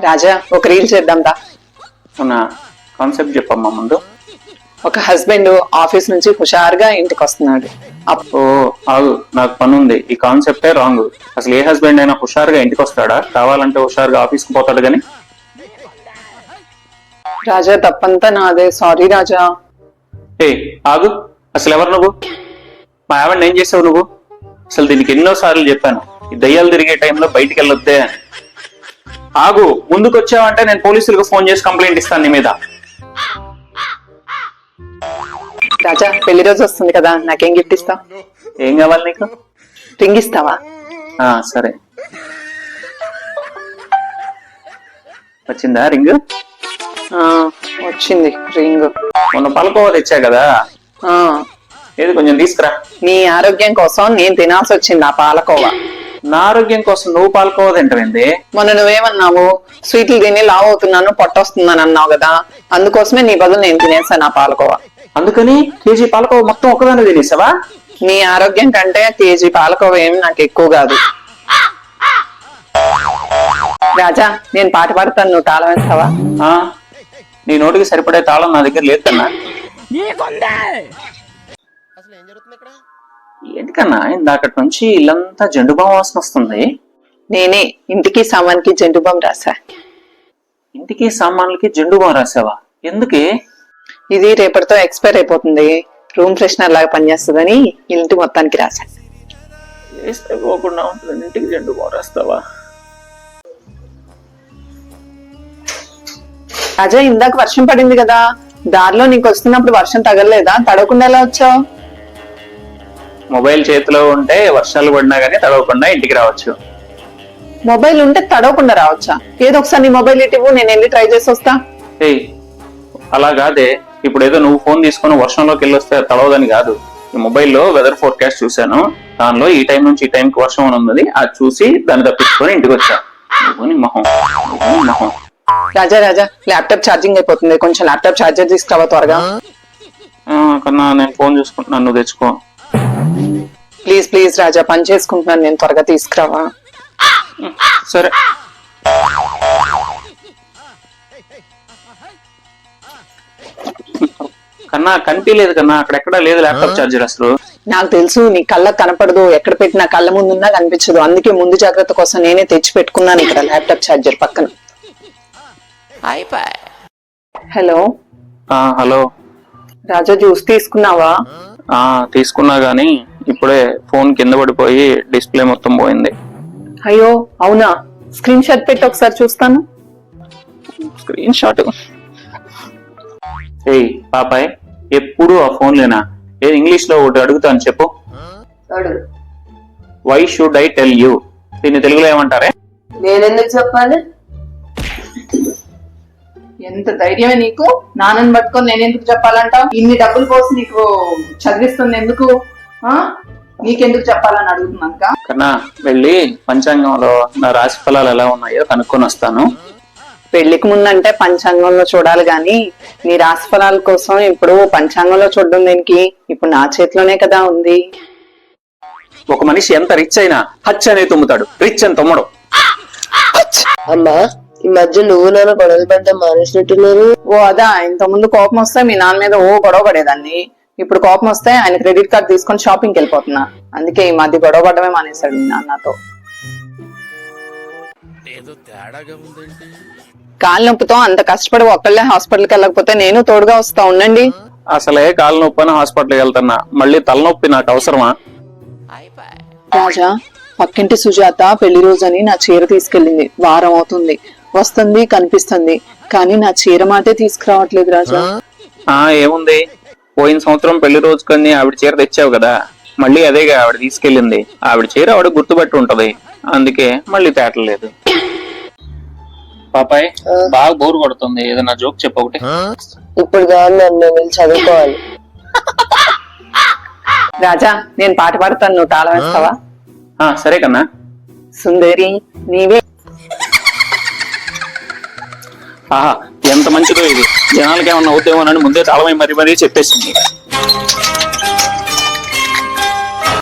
రాజా ఒక రీల్ చేద్దాం రా నా కాన్సెప్ట్ చెప్పమ్మా ముందు. ఒక హస్బెండ్ ఆఫీస్ నుంచి హుషారుగా ఇంటికి వస్తున్నాడు అప్- ఓ ఆగు నాకు పని ఉంది ఈ కాన్సెప్టే రాంగ్. అసలు ఏ హస్బెండ్ అయినా హుషారుగా ఇంటికి వస్తాడా కావాలంటే హుషారుగా ఆఫీస్కి పోతాడు కానీ రాజా తప్పంతా నాదే. సారీ రాజా. ఏ ఆగు. అసలు ఎవరు నువ్వు? మా ఆవిడ ఏం చేసావు నువ్వు? అసలు దీనికి ఎన్నో సార్లు చెప్పాను. ఈ దయ్యాలు తిరిగే టైంలో బయటికి వెళ్ళొద్దే అని. ఆగు ముందుకు వచ్చావంటే నేను పోలీసులకు ఫోన్ చేసి కంప్లైంట్ ఇస్తాను నీ మీద. రాజా పెళ్ళి రోజు వస్తుంది కదా నాకేం గిఫ్ట్ ఇస్తావు? ఏం కావాలి నీకు? రింగ్ ఇస్తావా? ఆ సరే. వచ్చిందా రింగ్ ఆ, వచ్చింది రింగ్ మొన్న పలకోవ తెచ్చా కదా? ఆ, ఏది కొంచెం తీసుకురా. నీ ఆరోగ్యం కోసం నేను తినాల్సి వచ్చింది ఆ పాలకోవా. నా ఆరోగ్యం కోసం నువ్వు పాలకోవ తింటవేంది మొన్న నువ్వేమన్నావు? స్వీట్లు తిని లావ్ అవుతున్నాను పొట్టొస్తుందని అన్నావు కదా. అందుకోసమే నీ బదులు నేను తినేసాను ఆ పాలకోవా. అందుకని కేజీ పాలకోవ మొత్తం ఒకదాన్ని తినేసావా? నీ ఆరోగ్యం కంటే కేజీ పాలకోవ ఏం నాకు ఎక్కువ కాదు. రాజా నేను పాట పాడతాను నువ్వు తాళం వేస్తావా? ఆ, నీ నోటికి సరిపడే తాళం నా దగ్గర లేదు కన్నా. ఏంటి కన్నా ఇందాకటి నుంచి ఇల్లంతా జెండు బాం వాసన వస్తుంది. నేనే ఇంటికి సామాన్కి జండు బామ్ రాసా ఇంటికి సామాన్లకి జెండు బాం రాసావా ఎందుకే? ఇది రేపటితో ఎక్స్పైర్ అయిపోతుంది. రూమ్ ఫ్రెషనర్ లాగా పనిచేస్తుందని ఇంటి మొత్తానికి రాసా వేస్తే పోకుండా ఉంటుంది. ఇంటికి జెండు బాం రాస్తావా? రాజా ఇందాక వర్షం పడింది కదా. దారిలో నీకు వస్తున్నప్పుడు వర్షం తగలలేదా? తడవకుండా ఎలా వచ్చావు? మొబైల్ చేతిలో ఉంటే వర్షాలు పడినా గానీ తడవకుండా ఇంటికి రావచ్చు. మొబైల్ ఉంటే తడవకుండా రావచ్చా? ఏదో ఒకసారి నీ మొబైల్ ఇటు నేను వెళ్ళి ట్రై చేసి వస్తా. ఏయ్ అలా కాదే. ఇప్పుడు ఏదో నువ్వు ఫోన్ తీసుకొని వర్షంలోకి వెళ్ళొస్తే తడవదని కాదు. ఈ మొబైల్లో వెదర్ ఫోర్కాస్ట్ చూశాను. దానిలో ఈ టైం నుంచి ఈ టైంకి వర్షం అని ఉన్నది. అది చూసి దాన్ని తప్పించుకొని ఇంటికి వచ్చా. మొహం. రాజా రాజా ల్యాప్టాప్ ఛార్జింగ్ అయిపోతుంది. కొంచెం ల్యాప్టాప్ ఛార్జర్ తీసుకురావా త్వరగా? కన్నా నేను ఫోన్ చూసుకుంటున్నాను నువ్వు తెచ్చుకో. ప్లీజ్ ప్లీజ్ రాజా పని చేసుకుంటున్నాను నేను త్వరగా తీసుకురావా? సరే. కన్నా కనిపించలేదు కన్నా అక్కడెక్కడా లేదు ల్యాప్టాప్ ఛార్జర్ అసలు. నాకు తెలుసు నీ కళ్ళకు కనపడదు ఎక్కడ పెట్టినా కళ్ళ ముందున్నా కనిపించదు. అందుకే ముందు జాగ్రత్త కోసం నేనే తెచ్చి పెట్టుకున్నాను ఇక్కడ ల్యాప్టాప్ ఛార్జర్ పక్కన. హలో ఆ, హలో రాజా జ్యూస్ తీసుకున్నావా? ఆ తీసుకున్నా గానీ ఇప్పుడే ఫోన్ కింద పడిపోయి డిస్ప్లే మొత్తం పోయింది. అయ్యో అవునా? స్క్రీన్ షాట్ పెట్టి ఒకసారి చూస్తాను. Screenshot. ఏయ్ పాపాయ్ ఎప్పుడు ఆ ఫోన్ లేనా? ఏ ఇంగ్లీష్లో ఒకటి అడుగుతాను చెప్పు. Why should I tell you దీన్ని తెలుగులో ఏమంటారే? నేనెందుకు చెప్పాలి? ఎంత ధైర్యమే నీకు? నాన్నని పట్టుకొని నేను ఎందుకు చెప్పాలంటావు? ఇన్ని డబ్బులు పోసి నీకు చదివిస్తుంది ఎందుకు? నీకెందుకు చెప్పాలని అడుగుతున్నాక కన్నా వెళ్ళి పంచాంగంలో నా రాశి ఫలాలు ఎలా ఉన్నాయో కనుక్కొని వస్తాను. పెళ్ళికి ముందంటే పంచాంగంలో చూడాలి గాని నీ రాశి ఫలాల కోసం ఇప్పుడు పంచాంగంలో చూడడం దేనికి? ఇప్పుడు నా చేతిలోనే కదా ఉంది. ఒక మనిషి ఎంత రిచ్ అయినా హచ్ అనే తుమ్ముతాడు. రిచ్ అని తుమ్మడు. అమ్మా ఈ మధ్య నువ్వు నాన్న గొడవలు పడ్డం మానేసినట్టున్నారు. ఓ అదా. ఇంత ముందు కోపం వస్తే మీ నాన్న మీద ఓ గొడవ పడేదాన్ని. ఇప్పుడు కోపం వస్తే ఆయన క్రెడిట్ కార్డ్ తీసుకొని షాపింగ్కి వెళ్ళిపోతున్నా. అందుకే ఈ మధ్య గొడవ పడమే మానేశాడు మీ నాన్నతో కాలు నొప్పితో అంత కష్టపడి ఒక్కళ్ళే హాస్పిటల్కి వెళ్ళకపోతే నేను తోడుగా వస్తా ఉండండి. అసలే కాలు నొప్పి అని హాస్పిటల్కి వెళ్తున్నా. మళ్ళీ తలనొప్పి నాకు అవసరమా? రాజా పక్కింటి సుజాత పెళ్ళి రోజని నా చీర తీసుకెళ్ళింది. వారం అవుతుంది. వస్తుంది కనిపిస్తుంది. కానీ నా చీర మాటే తీసుకురావట్లేదు రాజా. ఆ ఏముంది? పోయిన సంవత్సరం పెళ్ళి రోజుకొని ఆవిడ చీర తెచ్చావు కదా మళ్ళీ అదేగా ఆవిడ తీసుకెళ్ళింది. ఆవిడ చీర ఆవిడ గుర్తుపట్టి ఉంటది. అందుకే మళ్ళీ తేటలేదు. పాపాయ్ బాగా బోర్ కొడుతుంది. ఏదైనా జోక్ చెప్పు ఒకటి. ఇప్పుడు కాదు నన్ను నేను వెళ్ళి చదువుకోవాలి. రాజా నేను పాట పాడతాను. నువ్వు తాళం వేస్తావా? ఆ సరే కన్నా. సుందరి నీవే. ఆహా ఎంత మంచిదో ఇది. జనాలకి ఏమన్నా అవుతామోనని ముందే తాళమై మరీ మరీ చెప్పేసింది.